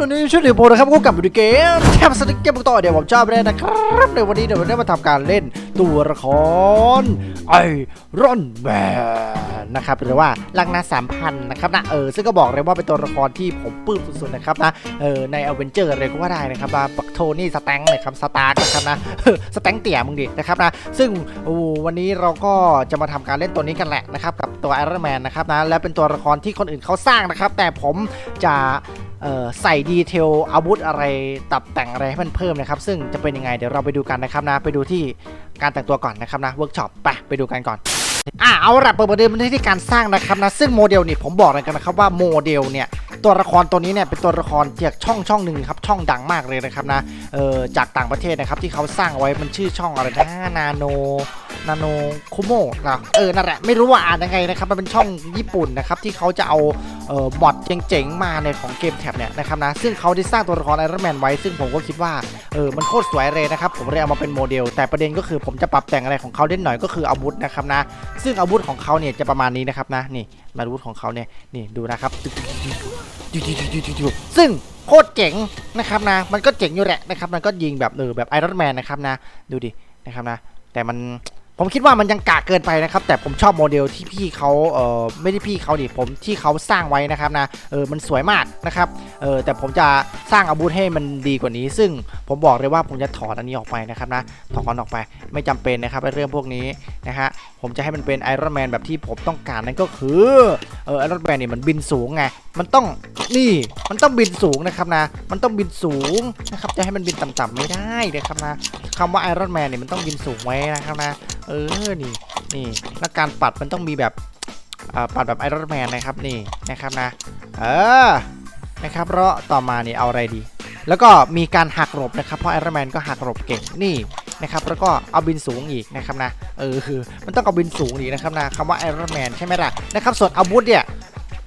วันนี้ครับวันนี้ช่วยเดี๋ยวโพนะครับก็กลับมาดูเกมแทบสติกเกมต่อเดี๋ยวผมชอบเลยนะครับในวันนี้เดี๋ยวเราได้มาทำการเล่นตัวละครไอรอนแมน นะครับหรือว่าลังนาสามพันนะครับนะเออซึ่งก็บอกเลยว่าเป็นตัวละครที่ผมปลื้มสุดๆนะครับนะเออในอเวนเจอร์เลยก็ว่าได้นะครับว่าปักโทนี่สแตงค์นะครับสตาร์กนะครับนะสแตงเตี่ยมึงดินะครับนะซึ่งวันนี้เราก็จะมาทำการเล่นตัวนี้กันแหละนะครับกับตัวไอรอนแมนนะครับนะและเป็นตัวละครที่คนอื่นเขาสร้างนะครับ แต่ผมจะใส่ดีเทลอาวุธอะไรตับแต่งอะไรให้มันเพิ่มนะครับ ซึ่งจะเป็นยังไงเดี๋ยวเราไปดูกันนะครับนะ ไปดูที่การแต่งตัวก่อนนะครับนะเวิร์กช็อปไปไปดูกันก่อน อะเอาละเปิดประเด็นมาที่การสร้างนะครับนะซึ่งโมเดลนี่ผมบอกเลยกันนะครับว่าโมเดลเนี่ย ตัวละครตัวนี้เนี่ยเป็นตัวละครจากช่องช่องหนึ่งครับช่องดังมากเลยนะครับนะเออจากต่างประเทศนะครับที่เขาสร้างเอาไว้มันชื่อช่องอะไรนะนาโนนาโนคุโมนะเออนั่นแหละไม่รู้ว่าอ่านยังไงนะครับมันเป็นช่องญี่ปุ่นนะครับที่เขาจะเอาเอ่อบอทเจ๋งๆมาในของเกมแท็บเนี่ยนะครับนะซึ่งเขาได้สร้างตัวละครไอรอนแมนไว้ ซึ่งผมก็คิดว่าเออมันโคตรสวยเลยนะครับผมเลยเอามาเป็นโมเดล แต่ประเด็นก็คือผมจะปรับแต่งอะไรของเขาเล่นหน่อยก็คืออาวุธนะครับนะซึ่งอาวุธของเขาเนี่ยจะประมาณนี้นะครับนะนี่ มาวุธของเขาเนี่ยนี่ดูนะครับซึ่งโคตรเจ๋งนะครับนะ มันก็เจ๋งอยู่แหละนะครับ มันก็ยิงแบบเออแบบไอรอนแมนนะครับนะ ดูดินะครับนะ แต่มัน ผมคิดว่ามันยังกากเกินไปนะครับ แต่ผมชอบโมเดลที่พี่เขาเออไม่ได้พี่เขาดิผมที่เขาสร้างไว้นะครับนะเออมันสวยมากนะครับเออแต่ผมจะสร้างอาวุธให้มันดีกว่านี้ ซึ่งผมบอกเลยว่าผมจะถอดอันนี้ออกไปนะครับนะถอนออกไปไม่จำเป็นนะครับเรื่องพวกนี้นะฮะผมจะให้มันเป็นไอรอนแมนแบบที่ผมต้องการนั่นก็คือเออไอรอนแมนเนี่ยมันบินสูงไงมันต้องนี่มันต้องบินสูงนะครับนะ มันต้องบินสูงนะครับจะให้มันบินต่ำๆไม่ได้นะครับนะคำว่าไอรอนแมนเนี่ยมันต้องบินสูงไว้นะครับนะ เออนี่นี่แล้วการปัดมันต้องมีแบบปัดแบบไอรอนแมนนะครับนี่นะครับนะ เออนะครับเราต่อมานี่เอาอะไรดี แล้วก็มีการหักหลบนะครับ เพราะไอรอนแมนก็หักหลบเก่งนี่นะครับแล้วก็เอาบินสูงอีกนะครับนะเออคือมันต้องเอาบินสูงอีกนะครับนะคำว่าไอรอนแมนใช่ไหมล่ะนะครับส่วนอาวุธเนี่ย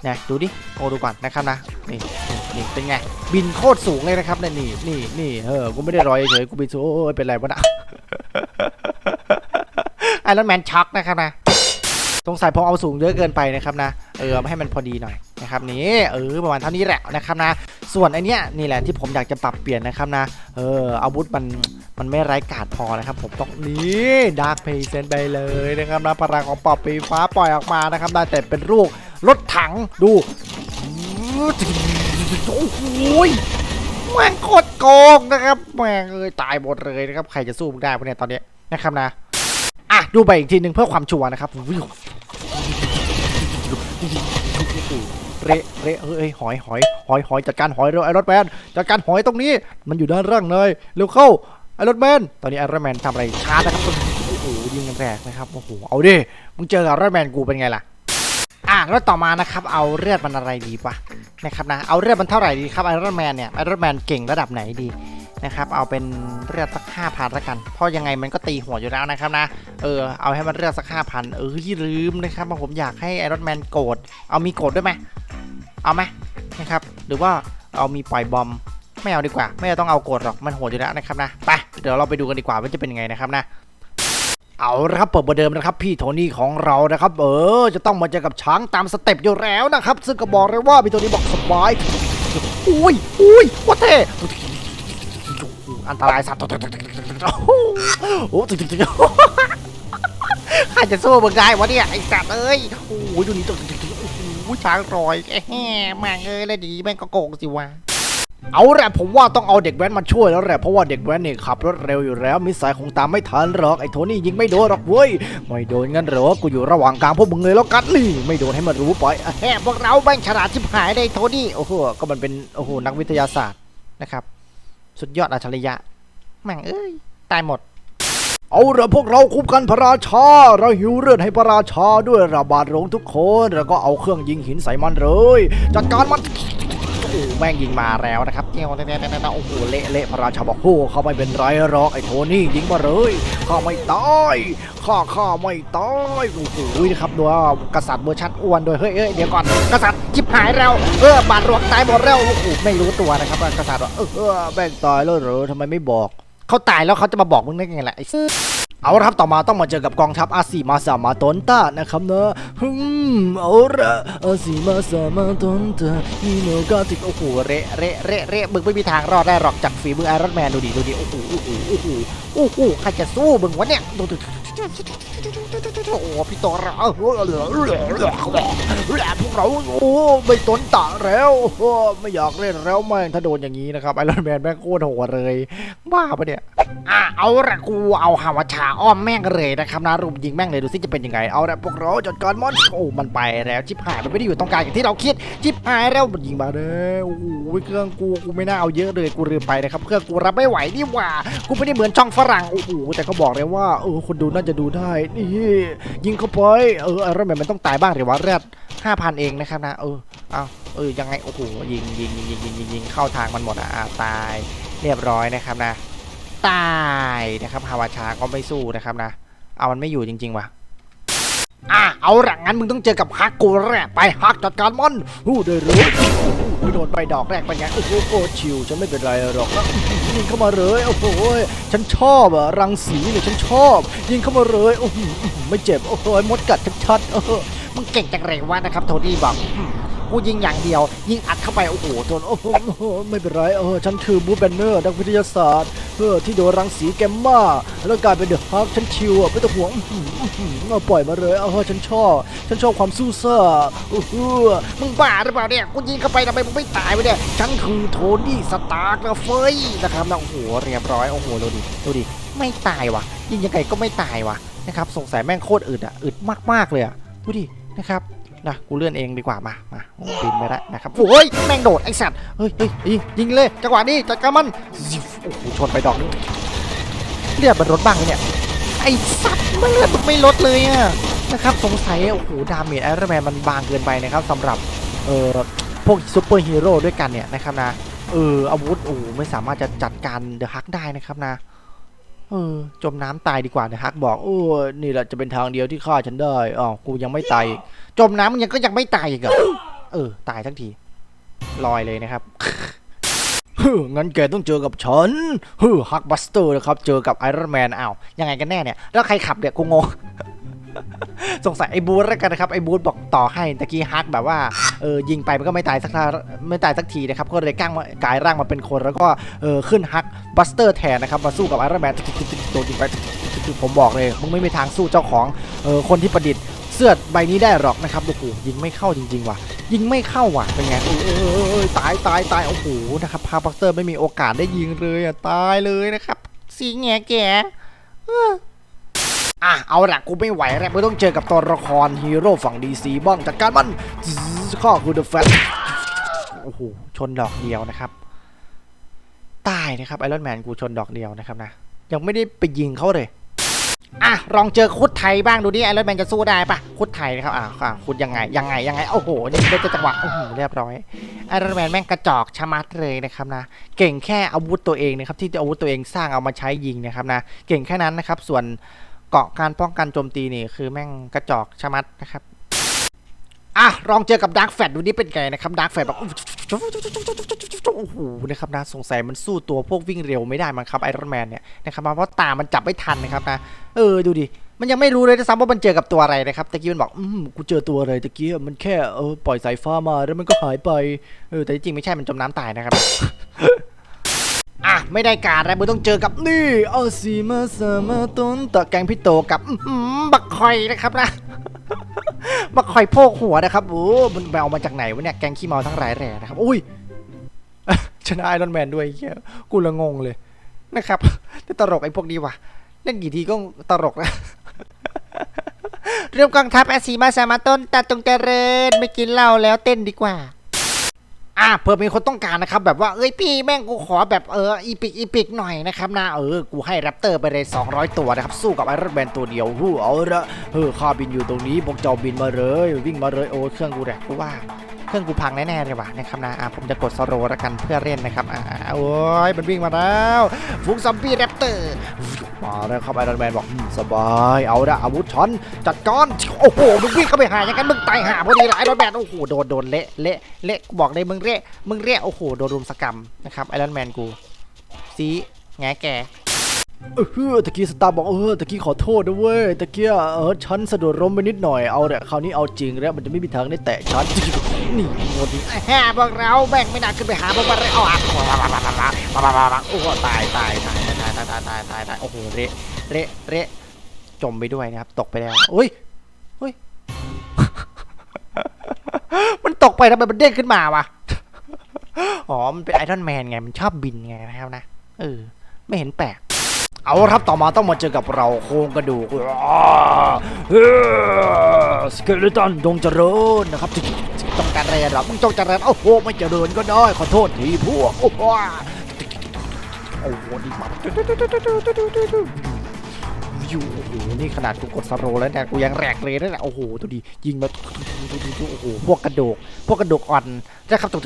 นะดูดิโอ้ดูก่อนนะครับนะนี่นี่เป็นไงบินโคตรสูงเลยนะครับเนี่ยนี่นี่เออกูไม่ได้รอยเฉยกูบินสูงโอ้ยเป็นไรวะนะไอรอนแมนช็อกนะครับนะสงสัยผมเอาสูงเยอะเกินไปนะครับนะเออมาให้มันพอดีหน่อย นะครับนี่เออประมาณเท่านี้แหละนะครับนะ ส่วนไอเนี้ยนี่แหละที่ผมอยากจะปรับเปลี่ยนนะครับนะเอออาวุธมันมันไม่ไร้กาดพอนะครับผมต้องนี่ดาร์คเพย์เซนไปเลยนะครับนะพลังของปอบปีฟ้าปล่อยออกมานะครับได้แต่เป็นรูปรถถังดูโอ้โหแม่งโคตรโกงนะครับแม่งเอ้ยตายหมดเลยนะครับใครจะสู้มึงได้ปะเนี่ยตอนเนี้ยนะครับนะอะดูไปอีกทีหนึ่งเพื่อความชัวร์นะครับวิว เละเละเฮ้ยหอยหอยหอยหอยจัดการหอยเร็วไอรอนแมนจัดการหอยตรงนี้ มันอยู่ด้านล่างเลยเร็วเข้าไอรอนแมนตอนนี้ไอรอนแมนทำอะไรช้านะครับโอ้โหยิงกันแรกนะครับโอ้โหเอาดิมึงเจอไอรอนแมนกูเป็นไงล่ะอะแล้วต่อมานะครับเอาเลือดมันอะไรดีปะนะครับนะเอาเลือดมันเท่าไหร่ดีครับไอรอนแมนเนี่ยไอรอนแมนเก่งระดับไหนดีนะครับเอาเป็นเลือดสักห้าพันละกันเพราะยังไงมันก็ตีหัวอยู่แล้วนะครับนะเออเอาให้มันเลือดสักห้าพันเออที่ลืมนะครับว่าผมอยากให้ไอรอนแมนโกรธเอามีโกรธด้วยไหม เอาไหมนะครับ หรือว่าเอามีปล่อยบอมไม่เอาดีกว่า ไม่ต้องเอาโกดหรอกมันโหดอยู่แล้วนะครับนะไปเดี๋ยวเราไปดูกันดีกว่าว่าจะเป็นยังไงนะครับนะเอาละครับเปิดประเดิมนะครับ พี่โทนี่ของเรานะครับ เออ จะต้องมาเจอกับช้างตามสเต็ปอยู่แล้วนะครับ ซึ่งก็บอกเลยว่าพี่โทนี่บอกสบายอุ้ยอุ้ยว่าเท่อันตรายสัตว์โอ้โหโอ้ใครจะสู้มึงได้วะเนี่ยไอ้สัตว์เอ้ยโอ้ยดูนี่โอ้โห ช้างรอยแหมแม่งเอ้ยแล้วดีแม่งก็โกงสิวะเอาแหละผมว่าต้องเอาเด็กแว้นมาช่วยแล้วแหละเพราะว่าเด็กแว้นเนี่ยขับรถเร็วอยู่แล้วมิสายคงตามไม่ทันหรอกไอ้โทนี่ยิงไม่โดนหรอกเว้ยไม่โดนงั้นหรอกูอยู่ระหว่างกลางพวกมึงเลยแล้วกันนี่ไม่โดนให้มันรู้ไปแฮ่พวกเราแม่งฉลาดชิบหายเลยโทนี่โอ้โหก็มันเป็นโอ้โหนักวิทยาศาสตร์นะครับ สุดยอดอัจฉริยะแม่งเอ้ยตายหมด เอาเละพวกเราคุบกันพระราชา เราหิวเลือดให้พระราชาด้วยระบาดหลงทุกคน แล้วก็เอาเครื่องยิงหินใส่มันเลย จัดการมันโอ้แม่งยิงมาแล้วนะครับเจ้าเต้ๆๆๆโอ้โหเละเละพระราชาบอกโอ้เขาไม่เป็นไรหรอกไอ้โทนี่ยิงมาเลยข้าไม่ตายข้าข้าไม่ตายโอ้โหนะครับดูว่ากษัตริย์เวอร์ชันอ้วนด้วยเฮ้ยเดี๋ยวก่อนกษัตริย์ชิบหายแล้วเออบาดหลวงตายหมดแล้วโอ้โหไม่รู้ตัวนะครับกษัตริย์ว่าเออเออแม่งตายแล้วเหรอทำไมไม่บอก เขาตายแล้วเขาจะมาบอกมึงได้ไงล่ะไอ้ซื่อเอาละครับต่อมาต้องมาเจอกับกองทัพอาซีมาสามาตนต้านะครับเนอะฮึมเอาละอาซิมาสามาตนเธอฮีโนกาติกโอ้โหเระเระเระเระมึงไม่มีทางรอดได้หรอกจากฝีมือไอรอนแมนดูดิดูดิโอ้โหโอ้โหโอ้โหโอ้โหใครจะสู้มึงวะเนี่ยดูดิ โอ้พี่ตัวเราพวกเราโอ้ไม่ตนตะแล้วโอ้ไม่อยากเล่นแล้วแม่งถ้าโดนอย่างนี้นะครับไอรอนแมนแม่งโคตรโหดเลยบ้าปะเนี่ยอะเอาละกูเอาฮาวาชาอ้อมแม่งเลยนะครับนะรุมยิงแม่งเลยดูสิจะเป็นยังไงเอาละพวกเราจัดการมอนโอ้มันไปแล้วชิบหายมันไม่ได้อยู่ตรงกลางอย่างที่เราคิดชิบหายแล้วมันยิงมาเลยโอ้โหเครื่องกูกูไม่น่าเอาเยอะเลยกูลืมไปนะครับเครื่องกูรับไม่ไหวนี่หว่ากูไม่ได้เหมือนช่องฝรั่งโอ้โหแต่เขาบอกเลยว่าเออคนดูน่าจะดูได้ นี่ยิงเข้าไป เออไอรอนแมนมันต้องตายบ้างหรือว่าแรดห้าพันเองนะครับนะ เออ เอาเออ ยังไง โอ้โห ยิงยิงยิงยิงยิงยิงยิงเข้าทางมันหมดอะอะตาย เรียบร้อยนะครับนะ ตายนะครับ ฮาวาชาก็ไม่สู้นะครับนะ เอามันไม่อยู่จริง ๆ ว่ะ อะเอาละงั้นมึงต้องเจอกับฮักกูแรกไปฮักจัดการมันหู้ได้รู้ไม่โดนไปดอกแรกไปไงโอ้โหโอ้ชิวฉันไม่เป็นไรหรอกนะยิงเข้ามาเลยโอ้โหฉันชอบอะรังสีเนี่ยฉันชอบ ยิงเข้ามาเลยโอ้โหไม่เจ็บโอ้โหมดกัดชัดๆเออมึงเก่งจังเลยวะนะครับโทนี่บอก กูยิงอย่างเดียว ยิงอัดเข้าไปโอ้โหโดนโอ้โหไม่เป็นไรเออฉันคือบูแบนเนอร์นักวิทยาศาสตร์เออที่โดนรังสีแกมมาแล้วกลายเป็นเดอะฮักฉันชิวอะไม่ต้องห่วงอื้ออปล่อยมาเลยเอาเฮ้ยฉันชอบฉันชอบความสู้ซ่าอู้หูมึงบ้าหรือเปล่าเนี่ยกูยิงเข้าไปทำไมมึงไม่ตายวะเนี่ยฉันคือโทนี่สตาร์กนะเฟยนะครับนะโอ้โหเรียบร้อยโอ้โหดูดิดูดิไม่ตายว่ะยิงยังไงก็ไม่ตายว่ะนะครับสงสัยแม่งโคตรอึดอะอึดมากๆเลยอะดูดินะครับ นะกูเลื่อนเองดีกว่ามามาบินไปแล้วนะครับโอ้ยแม่งโดดไอ้สัตว์เฮ้ยเฮ้ยยิงเลยจังหวะนี้จัดการมันโอ้โหชนไปดอกนึงเลือดมันลดบ้างเนี่ยไอ้สัตว์มันเลือดมันไม่ลดเลยอะนะครับสงสัยโอ้โหดาเมจไอรอนแมนมันบางเกินไปนะครับสำหรับเอ่อพวกซูเปอร์ฮีโร่ด้วยกันเนี่ยนะครับนะเอออาวุธโอ้โหไม่สามารถจะจัดการเดอะฮักได้นะครับนะ เออจมน้ำตายดีกว่าเดอะฮักบอกโอ้นี่แหละจะเป็นทางเดียวที่ฆ่าฉันได้อ๋อกูยังไม่ตายจมน้ำมันยังก็ยังไม่ตายอีกเหรอเออ ตายทั้งทีลอยเลยนะครับฮึงั้นแกต้องเจอกับฉันฮึฮักบัสเตอร์นะครับ เจอกับไอรอนแมนอ้าวยังไงกันแน่เนี่ย แล้วใครขับเนี่ยกูงง สงสัยไอ้บูธแล้วกันนะครับไอ้บูธบอกต่อให้ตะกี้ฮักแบบว่าเออยิงไปมันก็ไม่ตายสักทีไม่ตายสักทีนะครับก็เลยก้างกายร่างมาเป็นคนแล้วก็เออขึ้นฮักบัสเตอร์แทนนะครับมาสู้กับไอรอนแมนโดนยิงไปผมบอกเลยมึงไม่มีทางสู้เจ้าของเออคนที่ประดิษฐ์เสื้อใบนี้ได้หรอกนะครับโอ้โหยิงไม่เข้าจริง ๆ ว่ะ ยิงไม่เข้าว่ะเป็นไงเออเออเออเออตายตายตายโอ้โหนะครับพาบัสเตอร์ไม่มีโอกาสได้ยิงเลยอะตายเลยนะครับสีแงแกเอออะเอาละกูไม่ไหวแล้วไม่ต้องเจอกับตัวละครฮีโร่ฝั่งดีซีบ้างจัดการมันข้อคือเดอะแฟตโอ้โหชนดอกเดียวนะครับตายนะครับไอรอนแมนกูชนดอกเดียวนะครับนะยังไม่ได้ไปยิงเขาเลยอะลองเจอคุดไทยบ้างดูดิไอรอนแมนจะสู้ได้ปะคุดไทยนะครับอะอะคุดยังไงยังไงยังไงโอ้โหนี่ได้จังหวะโอ้โหเรียบร้อยไอรอนแมนแม่งกระจอกชะมัดเลยนะครับนะเก่งแค่อาวุธตัวเองนะครับที่อาวุธตัวเองสร้างเอามาใช้ยิงนะครับนะเก่งแค่นั้นนะครับส่วน เกาะการป้องกันโจมตีนี่คือแม่งกระจอกชะมัดนะครับอะลองเจอกับดาร์กแฟดดูนี่เป็นไงนะครับดาร์กแฟดแบบโอ้โหนะครับนะสงสัยมันสู้ตัวพวกวิ่งเร็วไม่ได้มั้งครับไอรอนแมนเนี่ยนะครับเพราะตามันจับไม่ทันนะครับนะเออดูดิมันยังไม่รู้เลยนะซ้ำว่ามันเจอกับตัวอะไรนะครับตะกี้มันบอกอืมกูเจอตัวอะไรตะกี้มันแค่เออปล่อยสายฟ้ามาแล้วมันก็หายไปเออแต่จริงไม่ใช่มันจมน้ำตายนะครับ อะไม่ได้การแล้วมึงต้องเจอกับนี่อาซีมาสามาต้นตะแกงพี่โตกับบักคอยนะครับนะบักคอยโพกหัวนะครับโอ้มันไปเอามาจากไหนวะเนี่ยแกงขี้เมาทั้งหลายแหล่นะครับอุ้ยชนะไอรอนแมนด้วยเหี้ยกูละงงเลยนะครับแต่ตลกไอ้พวกนี้ว่ะเล่นกี่ทีก็ตลกนะเริ่มกองทัพอาซีมาสามาต้นตัดจงเจริญไม่กินเหล้าแล้วเต้นดีกว่า อะเผื่อมีคนต้องการนะครับ แบบว่าเอ้ยพี่แม่งกูขอแบบเอออีพิกอีพิกหน่อยนะครับนะเออกูให้แรปเตอร์ไปเลย 200 ตัวนะครับ สู้กับไอรอนแมนตัวเดียวหูเอาละเออข้าบินอยู่ตรงนี้พวกเจ้าบินมาเลย วิ่งมาเลยโอ้เครื่องกูแหลกกูว่าเครื่องกูพังแน่ๆเลยว่ะนะครับนะอะผมจะกดสโลว์แล้วกันเพื่อเล่นนะครับอ่าโอ้ยมันวิ่งมาแล้วฟุกซัมบี้แรปเตอร์ มาแล้วครับไอรอนแมนบอกอืมสบายเอาละอาวุธช้อนจัดการโอ้โหมึงวิ่งเข้าไปหาอย่างนั้นมึงตายหาพอดีเลยไอรอนแมนโอ้โหโดนโดนเละเละเละกูบอกเลยมึงเละมึงเละโอ้โหโดนรุมสกรรมนะครับไอรอนแมนกูซีแงแกเออตะกี้สตาร์บอกเออตะกี้ขอโทษนะเว้ยตะกี้เออฉันสะดุดล้มไปนิดหน่อยเอาเนี่ยคราวนี้เอาจริงแล้วมันจะไม่มีทางได้แตะฉันนี่งดดิแฮ่พวกเราแบ่งไม่นานขึ้นไปหาพวกมันเลยอ๋อโอ้โหตายตายตาย ตายตายตายตายตายโอ้โหเละเละเละจมไปด้วยนะครับ ตกไปแล้วอุ้ยอุ้ยมันตกไปทำไมมันเด้งขึ้นมาวะอ๋อมันเป็นไอรอนแมนไงมันชอบบินไงนะครับนะเออไม่เห็นแปลกเอาครับต่อมาต้องมาเจอกับเราโครงกระดูกสเกเลตันจงเจริญนะครับต้องการอะไรหรอมึงจงเจริญโอ้โหไม่เจริญก็ได้ขอโทษทีพวกโอ้โห อ้โหนี่มอยู่โอ้โหนี่ขนาดกูกดสโลแล้วเนี่ยกูยังแรกเลยนั่นแหละโอ้โหตัวดียิงมาโอ้โหพวกกระดูกพวกกระดูกอ่อนนะครับตัว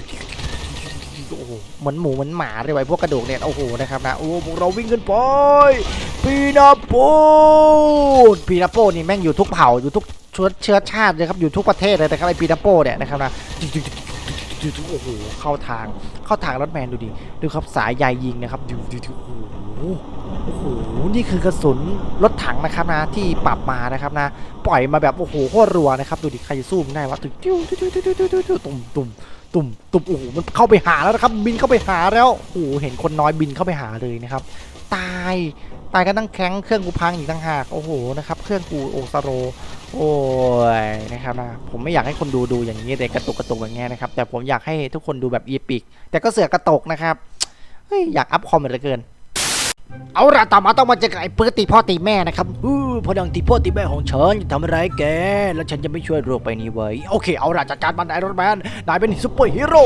โอ้โหเหมือนหมูเหมือนหมาเลยไว้พวกกระดูกเนี่ยโอ้โหนะครับนะโอ้พวกเราวิ่งกันไปปีนาโปปีนาโปนี่แม่งอยู่ทุกเผ่าอยู่ทุกเชื้อเชื้อชาติเลยครับอยู่ทุกประเทศเลยนะครับไอปีนาโปเนี่ยนะครับนะ โอ้โหเข้าทางเข้าทางรถแมนดูดิดูครับสายใยยิงนะครับดูดูดูโอ้โหโอ้โหนี่คือกระสุนรถถังนะครับนะที่ปรับมานะครับนะ ปล่อยมาแบบโอ้โหโคตรรัวนะครับดูดิใครจะสู้มันได้วะตึ้งติ้วติ้วติ้วติ้วติ้วติ้วติ้วตุ่มตุ่มตุ่มตุ่มโอ้โหมันเข้าไปหาแล้วนะครับ บินเข้าไปหาแล้วโอ้โหเห็นคนน้อยบินเข้าไปหาเลยนะครับ ตาย ตายกันตั้งแข้งเครื่องกูพังอีกตั้งหากโอ้โหนะครับเครื่องกูโอซาโรโอ้ยนะครับนะผมไม่อยากให้คนดูดูอย่างนี้เลยกระตุกกระตุกอย่างเงี้ยนะครับแต่ผมอยากให้ทุกคนดูแบบอีปิก แต่ก็เสือกกระตกนะครับเฮ้ยอยากอัพคอมเหลือเกิน เอาละต่อมาต้องมาเจอกับไอ้ปื้ตีพ่อตีแม่นะครับอู้พอดังตีพ่อตีแม่ของฉันทำอะไรแก แล้วฉันจะไม่ช่วยโรคไปนี้ไว้โอเคเอาละจัดการมันไอรอนแมนนายเป็นซุปเปอร์ฮีโร่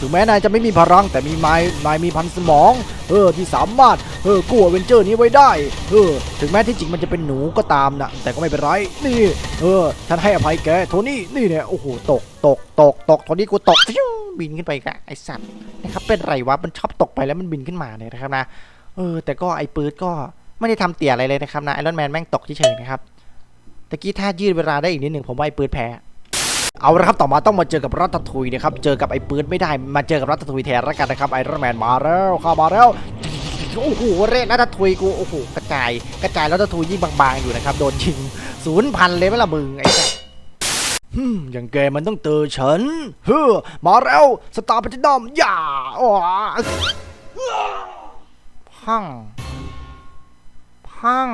ถึงแม้นายจะไม่มีพลังแต่มีไม้นายมีพันสมอง เออที่สามารถ เออกู้อเวนเจอร์นี้ไว้ได้ เออ ถึงแม้ที่จริงมันจะเป็นหนูก็ตามนะแต่ก็ไม่เป็นไร นี่ เออฉันให้อภัยแกโทนี่นี่เนี่ยโอ้โหตกตกตกตกโทนี่กูตกบินขึ้นไปกะไอสัตว์นะครับเป็นไรวะมันชอบตกไปแล้วมันบินขึ้นมาเนี่ยนะครับนะเออ แต่ก็ไอปืดก็ไม่ได้ทำเตี่ยอะไรเลยนะครับนะไอรอนแมนแม่งตกเฉยๆนะครับตะกี้ถ้ายืดเวลาได้อีกนิดหนึ่งผมว่าไอปืดแพ้เอาละครับต่อมาต้องมาเจอกับรัตทุยนะครับเจอกับไอ้ปืดไม่ได้มาเจอกับรัตทุยแทนแล้วกันนะครับไอรอนแมนมาแล้วเข้ามาแล้ว โอ้โหเละรัตทุยกูโอ้โหกระจายกระจายรัตทุยยิ่งบางๆอยู่นะครับโดนยิงศูนย์พันเลยไหมล่ะมึงไอ้แก่ฮึอย่างแกมันต้องเจอฉันเฮ้อมาแล้วสตาร์พัชดอมอย่าอ๋อพัง พัง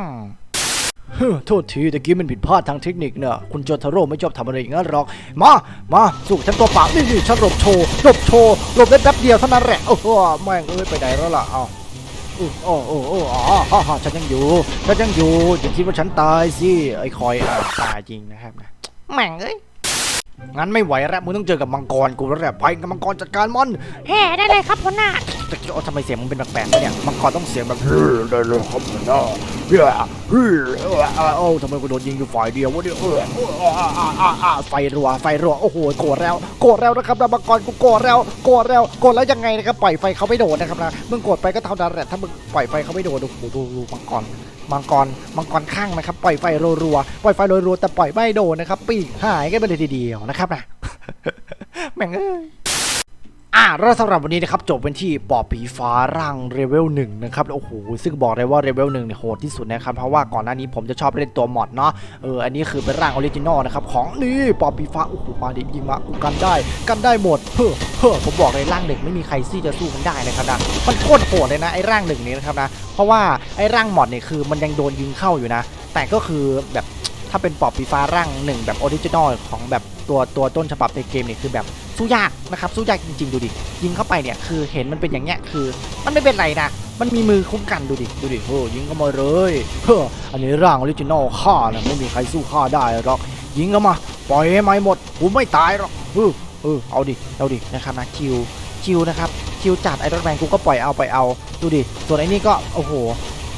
เฮ้อโทษทีตะกี้มันผิดพลาดทางเทคนิคเนอะคุณโจทาโร่ไม่ชอบทำอะไรอย่างนั้นหรอก มา มาสู้ฉันตัวเปล่านี่นี่ฉันหลบโชว์หลบโชว์หลบได้แป๊บเดียวเท่านั้นแหละโอ้โหแม่งเอ้ยไปไหนแล้วล่ะ เอา อู้โอ้โอ้โอ้อ๋อฮ่าฮ่าฉันยังอยู่ ฉันยังอยู่ อย่าคิดว่าฉันตายสิ ไอ้คอยอะตายจริงนะครับนะ แม่งเอ้ย งั้นไม่ไหวแล้วมึงต้องเจอกับมังกรกูแล้วแหละไปกับมังกรจัดการมันแฮ่ได้เลยครับหัวหน้าแต่โอ้ทำไมเสียงมึงเป็นแปลกๆวะเนี่ยมังกรต้องเสียงแบบเฮ้ยได้เลยครับน้าเฮ้ยเฮ้ยเอ้ยเอ้ทำไมกูโดนยิงอยู่ฝ่ายเดียววะเนี่ยเออไฟรัวไฟรัวโอ้โหโกรธแล้วโกรธแล้วนะครับนะมังกรกูโกรธแล้วโกรธแล้วโกรธแล้วยังไงนะครับปล่อยไฟเขาไม่โดนนะครับนะมึงโกรธไปก็เท่านั้นแหละถ้ามึงปล่อยไฟเขาไม่โดนโอ้โหดูดูมังกรมังกรมังกรข้างนะครับปล่อยไฟรัวๆปล่อยไฟรัวๆแต่ปล่อยไม่โดนนะครับปีกหายกันไปเลยทีเดียวนะครับนะแม่งเอ้ย อ่าแล้วสำหรับวันนี้นะครับจบเป็นที่ปอบผีฟ้าร่างเลเวลหนึ่งนะครับโอ้โหซึ่งบอกเลยว่าเลเวลหนึ่งเนี่ยโหดที่สุดนะครับเพราะว่าก่อนหน้านี้ผมจะชอบเล่นตัวมอดเนาะเอออันนี้คือเป็นร่างออริจินอลนะครับของนี่ปอบผีฟ้าโอ้โหมาดิยิงมากูกันได้ กันได้หมดเฮ้อเฮ้อผมบอกเลยร่างหนึ่งไม่มีใครที่จะสู้มันได้นะครับนะมันโคตรโหดเลยนะไอ้ร่างหนึ่งนี้นะครับนะเพราะว่าไอ้ร่างมอดเนี่ยคือมันยังโดนยิงเข้าอยู่นะ แต่ก็คือแบบถ้าเป็นปอบผีฟ้าร่างหนึ่งแบบออริจินอลของแบบตัวตัวต้นฉบับในเกมเนี่ยคือแบบ สู้ยากนะครับสู้ยากจริง ๆ ดูดิยิงเข้าไปเนี่ยคือเห็นมันเป็นอย่างเงี้ยคือ มันไม่เป็นไรนะมันมีมือคุ้มกันดูดิดูดิเฮ้ยิงเข้ามาเลยเฮ้ออันนี้ร่างออริจินอลข้านะไม่มีใครสู้ข้าได้หรอกยิงเข้ามาปล่อยให้ไม่หมดกูไม่ตายหรอกเออเออเอาดิเอาดินะครับนะคิวคิวนะครับคิวจัดไอรอนแมนกูก็ปล่อยเอาไปเอาดูดิส่วนไอ้นี่ก็โอ้โห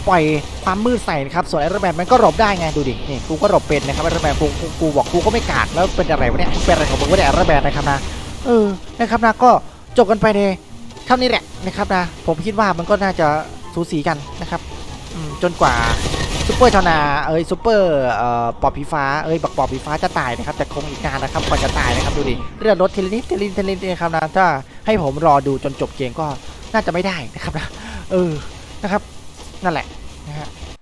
ปล่อยความมืดใส่นะครับส่วนไอรอนแมนมันก็หลบได้ไงดูดินี่กูก็หลบเป็นนะครับไอรอนแมนกูกูกูบอกกูก็ไม่กาดแล้วเป็นอะไรวะเนี่ยเป็นอะไรของมึงวะเนี่ยไอรอนแมนนะครับนะ เออนะครับนะก็จบกันไปในเท่านี้แหละนะครับนะผมคิดว่ามันก็น่าจะสูสีกันนะครับจนกว่าซูเปอร์ชาวนาเอ้ยซูเปอร์เอ่อปอบผีฟ้าเอ้ยบักปอบผีฟ้าจะตายนะครับ แต่คงอีกนานนะครับกว่าจะตายนะครับดูดิเลือดลดทีละนิดทีละนิดทีละนิดนะครับนะถ้าให้ผมรอดูจนจบเกมก็น่าจะไม่ได้นะครับนะเออนะครับ นั่นแหละนะฮะ